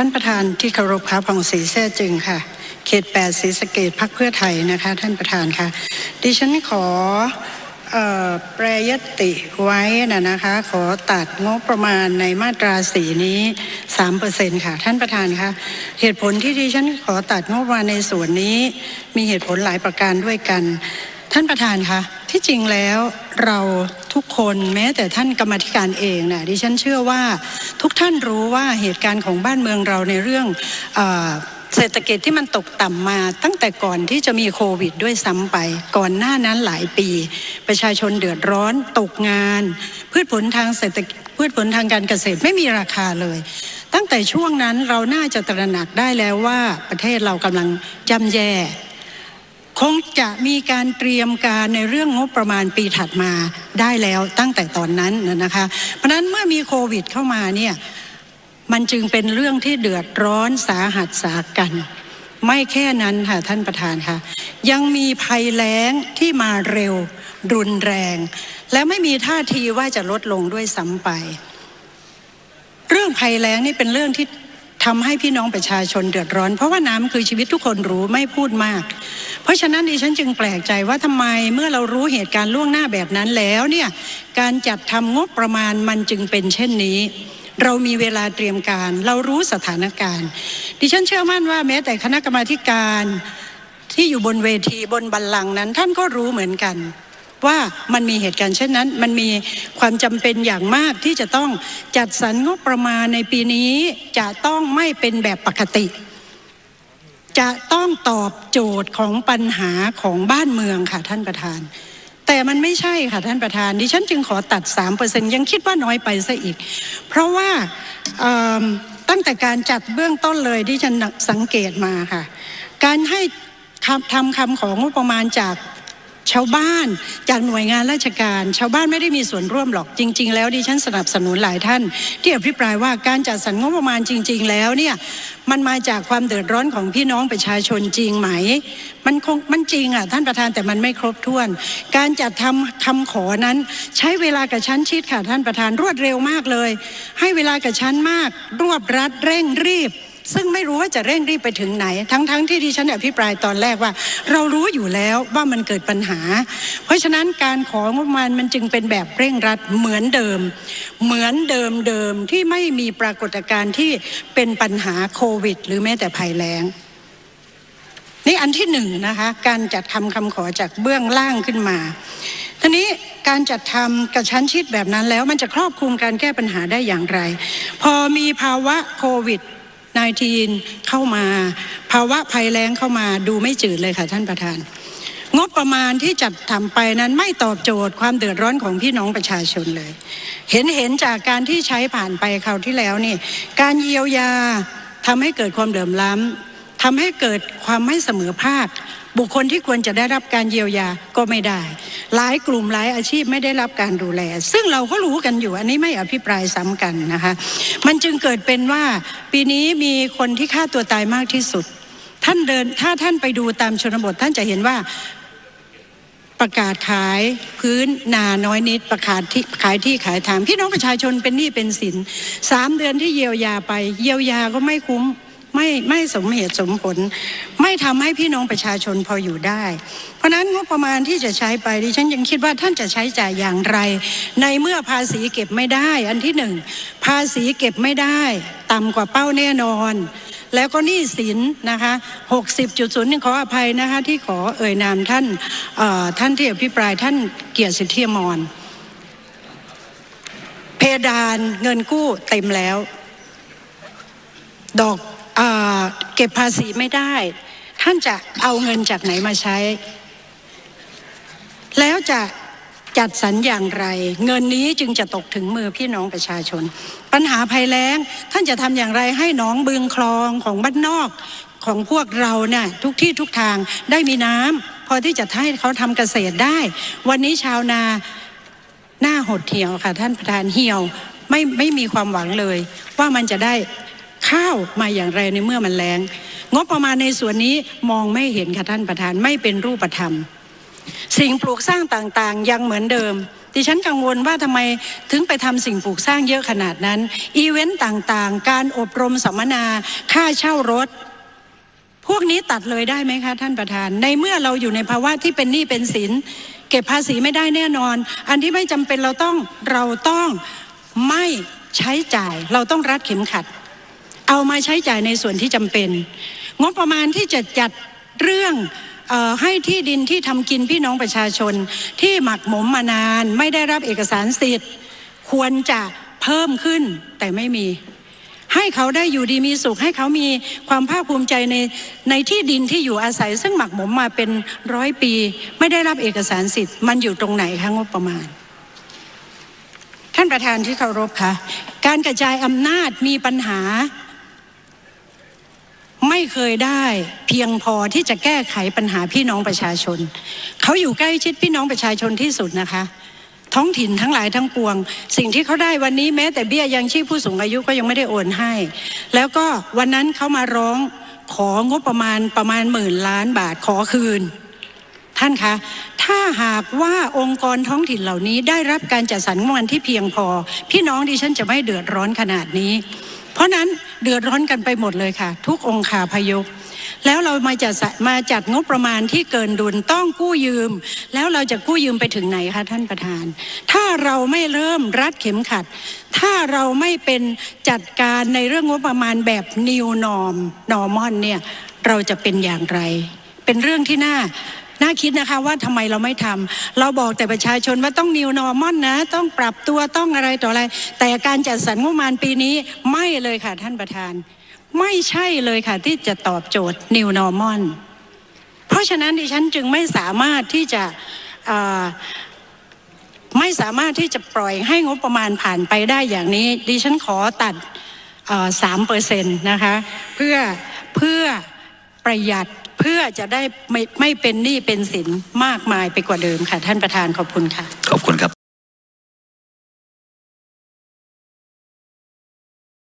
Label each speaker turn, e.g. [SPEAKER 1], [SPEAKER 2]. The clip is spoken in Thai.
[SPEAKER 1] ท่านประธานที่เคารพครับผ่องศรีแท้จึงค่ะ เขตแปดศรีสะเกดพักเพื่อไทยนะคะ ท่านประธานค่ะ ดิฉันขอออแปรยตติไว้นะนะคะ ขอตัดงบประมาณในมาตราสีนี้สามเปอร์เซ็นค่ะ ท่านประธานคะเหตุผลที่ดิฉันขอตัดงบประมาณในส่วนนี้ มีเหตุผลหลายประการด้วยกัน ท่านประธานคะที่จริงแล้วเรา ทุกคนแม้แต่ท่านกรรมธิการเองนะดิฉันเชื่อว่าทุกท่านรู้ว่าเหตุการณ์ของบ้านเมืองเราในเรื่องเอเศรษฐกิจที่มันตกต่ำมาตั้งแต่ก่อนที่จะมีโควิดด้วยซ้ำไป ก่อนหน้านั้นหลายปี ประชาชนเดือดร้อนตกงาน พืชผลทางเศรษฐกิจพืชผลทางการเกษตรไม่มีราคาเลย ตั้งแต่ช่วงนั้นเราน่าจะตระหนักได้แล้วว่าประเทศเรากำลังจำแย่ คงจะมีการเตรียมการในเรื่องงบประมาณปีถัดมาได้แล้วตั้งแต่ตอนนั้นนะคะ เพราะฉะนั้นเมื่อมีโควิดเข้ามาเนี่ยมันจึงเป็นเรื่องที่เดือดร้อนสาหัสสากัน ไม่แค่นั้นค่ะท่านประธานค่ะ ยังมีภัยแล้งที่มาเร็ว รุนแรง และไม่มีท่าทีว่าจะลดลงด้วยซ้ำไป เรื่องภัยแล้งนี่เป็นเรื่องที่ ทำให้พี่น้องประชาชนเดือดร้อน เพราะว่าน้ำคือชีวิตทุกคนรู้ไม่พูดมาก เพราะฉะนั้นดิฉันจึงแปลกใจว่าทำไมเมื่อเรารู้เหตุการณ์ล่วงหน้าแบบนั้นแล้วเนี่ยการจัดทำงบประมาณมันจึงเป็นเช่นนี้เรามีเวลาเตรียมการ เรารู้สถานการณ์ ดิฉันเชื่อมั่นว่าแม้แต่คณะกรรมาการที่อยู่บนเวทีบนบัลลังก์นั้น ท่านก็รู้เหมือนกัน ว่ามันมีเหตุการณ์เช่นนั้น มันมีความจำเป็นอย่างมากที่จะต้องจัดสรรงบประมาณในปีนี้จะต้องไม่เป็นแบบปกติ จะต้องตอบโจทย์ของปัญหาของบ้านเมืองค่ะท่านประธาน แต่มันไม่ใช่ค่ะท่านประธานดิฉันจึงขอตัด 3%ยังคิดว่าน้อยไปซะอีก เพราะว่าตั้งแต่การจัดเบื้องต้นเลยที่ฉันสังเกตมาค่ะ การให้ทำคำของงบประมาณจาก ชาวบ้านจากหน่วยงานราชการ ชาวบ้านไม่ได้มีส่วนร่วมหรอกจริง ๆ แล้วดิฉันสนับสนุนหลายท่าน ที่อภิปรายว่าการจัดสรรงบประมาณจริง ๆ แล้วเนี่ยมันมาจากความเดือดร้อนของพี่น้องประชาชนจริงไหม มันคงมันจริงอะท่านประธานแต่มันไม่ครบถ้วน การจัดทำคำขอนั้น ใช้เวลากระชั้นชิดค่ะท่านประธานรวดเร็วมากเลย ให้เวลากระชั้นมาก รวบรัดเร่งรีบ ซึ่งไม่รู้ว่าจะเร่งรีบไปถึงไหน ทั้งๆทที่ดิฉันอภิปรายตอนแรกว่า เรารู้อยู่แล้วว่ามันเกิดปัญหา เพราะฉะนั้นการของงบประมาณมันจึงเป็นแบบเร่งรัดเหมือนเดิม เหมือนเดิมเดิมที่ไม่มีปรากฏการณ์ที่เป็นปัญหาโควิด หรือแม้แต่ภัยแล้งนี่อันที่หนึ่งนะคะการจัดทำคำขอจากเบื้องล่างขึ้นมาทีนี้การจัดทำกระชั้นชิดแบบนั้นแล้วมันจะครอบคลุมการแก้ปัญหาได้อย่างไร พอมีภาวะโควิด นายทีนเข้ามา ภาวะภัยแล้งเข้ามาดูไม่จืดเลยค่ะท่านประธาน งบประมาณที่จัดทำไปนั้นไม่ตอบโจทย์ความเดือดร้อนของพี่น้องประชาชนเลย เห็นเห็นจากการที่ใช้ผ่านไปคราวที่แล้วนี่ การเยียวยาทำให้เกิดความเดือดร้อนทำให้เกิดความไม่เสมอภาค บุคคลที่ควรจะได้รับการเยียวยาก็ไม่ได้ หลายกลุ่มหลายอาชีพไม่ได้รับการดูแล ซึ่งเราก็รู้กันอยู่อันนี้ไม่อภิปรายซ้ำกันนะคะ มันจึงเกิดเป็นว่าปีนี้มีคนที่ฆ่าตัวตายมากที่สุด ท่านเดินถ้าท่านไปดูตามชนบทท่านจะเห็นว่าประกาศขายพื้นนาน้อยนิดประกาศที่ขายที่ขายทางพี่น้องประชาชนเป็นหนี้เป็นสินสามเดือนที่เยียวยาไป เยียวยาก็ไม่คุ้ม ไม่ไม่สมเหตุสมผล ไม่ทำให้พี่น้องประชาชนพออยู่ได้ เพราะฉะนั้นงบประมาณที่จะใช้ไปดิฉันยังคิดว่าท่านจะใช้จ่ายอย่างไร ในเมื่อภาษีเก็บไม่ได้ อันที่หนึ่งภาษีเก็บไม่ได้ต่ำกว่าเป้าแน่นอน แล้วก็หนี้สินนะคะ60.0ขออภัยนะคะที่ขอเอ่ยนามท่านท่านที่อภิปรายท่านเกียรติสิทธิมรเพดานเงินกู้เต็มแล้ว ดอก เก็บภาษีไม่ได้ ท่านจะเอาเงินจากไหนมาใช้ แล้วจะจัดสรรอย่างไร เงินนี้จึงจะตกถึงมือพี่น้องประชาชน ปัญหาภัยแล้งท่านจะทำอย่างไรให้หน้องบึงคลองของบ้านนอกของพวกเราเนี่ยทุกที่ทุกทางได้มีน้ำพอที่จะให้เขาทำเกษตรได้ วันนี้ชาวนาหน้าหดเหี่ยวค่ะ ท่านประธานเหี่ยวไม่ไม่มีความหวังเลย ว่ามันจะได้ ข้าวมาอย่างไรในเมื่อมันแล้งงบประมาณในส่วนนี้มองไม่เห็นค่ะท่านประธานไม่เป็นรูปธรรม สิ่งปลูกสร้างต่างๆ ยังเหมือนเดิมดิฉันกังวลว่าทำไมถึงไปทำสิ่งปลูกสร้างเยอะขนาดนั้น อีเวนต์ต่างๆ การอบรมสัมมนา ค่าเช่ารถ พวกนี้ตัดเลยได้ไหมคะท่านประธาน ในเมื่อเราอยู่ในภาวะที่เป็นหนี้เป็นสิน เก็บภาษีไม่ได้แน่นอน อันที่ไม่จำเป็นเราต้องเราต้องไม่ใช้จ่าย เราต้องรัดเข็มขัด เอามาใช้จ่ายในส่วนที่จำเป็น งบประมาณที่จะจัดเรื่องออให้ที่ดินที่ทำกินพี่น้องประชาชน ที่หมักหมมมานาน ไม่ได้รับเอกสารสิทธิ์ ควรจะเพิ่มขึ้นแต่ไม่มี ให้เขาได้อยู่ดีมีสุข ให้เขามีความภาคภูมิใจในในที่ดินที่อยู่อาศัย ซึ่งหมักหมมมาเป็นร้อยปี ไม่ได้รับเอกสารสิทธิ์ มันอยู่ตรงไหนคะงบประมาณ ท่านประธานที่เคารพคะการกระจายอำนาจมีปัญหา ไม่เคยได้เพียงพอที่จะแก้ไขปัญหาพี่น้องประชาชน เขาอยู่ใกล้ชิดพี่น้องประชาชนที่สุดนะคะ ท้องถิ่นทั้งหลายทั้งปวง สิ่งที่เขาได้วันนี้แม้แต่เบี้ยยังชีพผู้สูงอายุก็ยังไม่ได้โอนให้ แล้วก็วันนั้นเขามาร้องของบประมาณประมาณหมื่นล้านบาทขอคืน ท่านคะถ้าหากว่าองค์กรท้องถิ่นเหล่านี้ได้รับการจัดสรรงบประมาณที่เพียงพอ พี่น้องดิฉันจะไม่เดือดร้อนขนาดนี้ เพราะนั้น เดือดร้อนกันไปหมดเลยค่ะ ทุกองค์คาพยพแล้วเรามาจัดมาจัดงบประมาณที่เกินดุลต้องกู้ยืม แล้วเราจะกู้ยืมไปถึงไหนคะท่านประธาน ถ้าเราไม่เริ่มรัดเข็มขัด ถ้าเราไม่เป็นจัดการในเรื่องงบประมาณแบบ new norm normal เนี่ยเราจะเป็นอย่างไร เป็นเรื่องที่น่า น่าคิดนะคะว่าทำไมเราไม่ทำเราบอกแต่ประชาชนว่าต้อง new normal นะ ต้องปรับตัวต้องอะไรต่ออะไร แต่การจัดสรรงบประมาณปีนี้ไม่เลยค่ะท่านประธาน ไม่ใช่เลยค่ะที่จะตอบโจทย์ new normal เพราะฉะนั้นดิฉันจึงไม่สามารถที่จะไม่สามารถที่จะปล่อยให้งบประมาณผ่านไปได้อย่างนี้ ดิฉันขอตัดสามเปอร์เซ็นต์นะคะ เพื่อเพื่อประหยัด พื่อจะได้ไม่ไม่เป็นหนี้เป็นสินมากมายไปกว่าเดิมค่ะ ท่านประธานขอบคุณค่ะ
[SPEAKER 2] ขอบคุณครับ